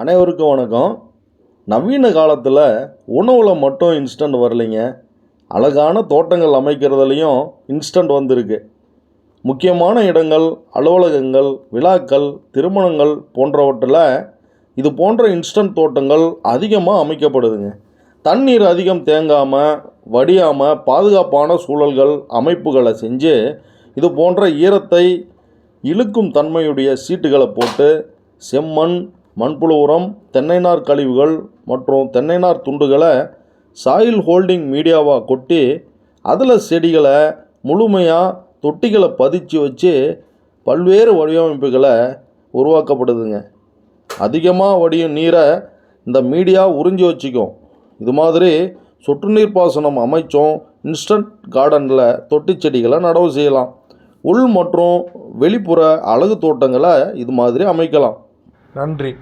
அனைவருக்கும் வணக்கம். நவீன காலத்தில் உணவில் மட்டும் இன்ஸ்டன்ட் வரலைங்க. அழகான தோட்டங்கள் அமைக்கிறதுலையும் இன்ஸ்டன்ட் வந்திருக்கு. முக்கியமான இடங்கள் அலுவலகங்கள் விழாக்கள் திருமணங்கள் போன்றவற்றில் இது போன்ற இன்ஸ்டன்ட் தோட்டங்கள் அதிகமாக அமைக்கப்படுதுங்க. தண்ணீர் அதிகம் தேங்காமல் வடியாமல் பாதுகாப்பான சூழல்கள் அமைப்புகளை செஞ்சு இது போன்ற ஈரத்தை இழுக்கும் தன்மையுடைய சீட்டுகளை போட்டு செம்மண் மண்புழு உரம் தென்னைநார் கழிவுகள் மற்றும் தென்னைநார் துண்டுகளை சாயில் ஹோல்டிங் மீடியாவாக கொட்டி அதில் செடிகளை முழுமையாக தொட்டிகளை பதிச்சு வச்சு பல்வேறு வடிவமைப்புகளை உருவாக்கப்படுதுங்க. அதிகமாக வடியும் நீரை இந்த மீடியா உறிஞ்சி வச்சுக்கும். இது மாதிரி சொட்டு நீர் பாசனம் அமைச்சும் இன்ஸ்டன்ட் கார்டனில் தொட்டி செடிகளை நடவு செய்யலாம். உள் மற்றும் வெளிப்புற அழகு தோட்டங்களை இது மாதிரி அமைக்கலாம். நன்றி.